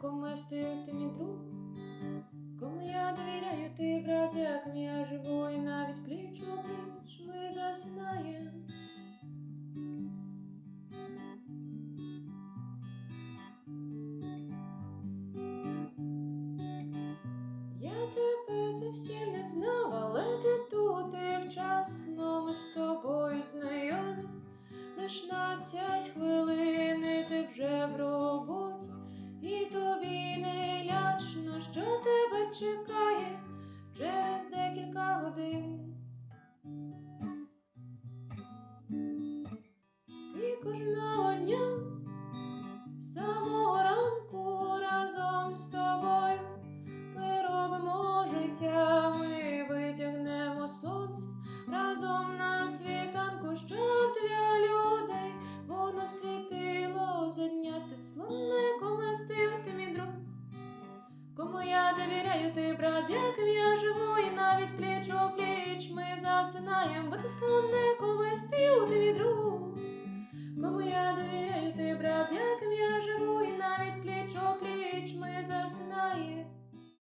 кому стою ти мій друг, кому я довіряю, ти брат, я живу, і навіть пліч у пліч ми засинаєм. Я тебе зовсім не знав, але ти тут і вчасно ми з тобою знайомі. Лиш на цять хвилин і ти вже в роботі, чекає через декілька годин. І кожного дня з самого ранку разом з тобою ми робимо життя, Богу я довіряю ти, брат, як я живу, і навіть пліч о пліч ми засинаєм, бо ти слон не комусь ти у тобі друг. Кому я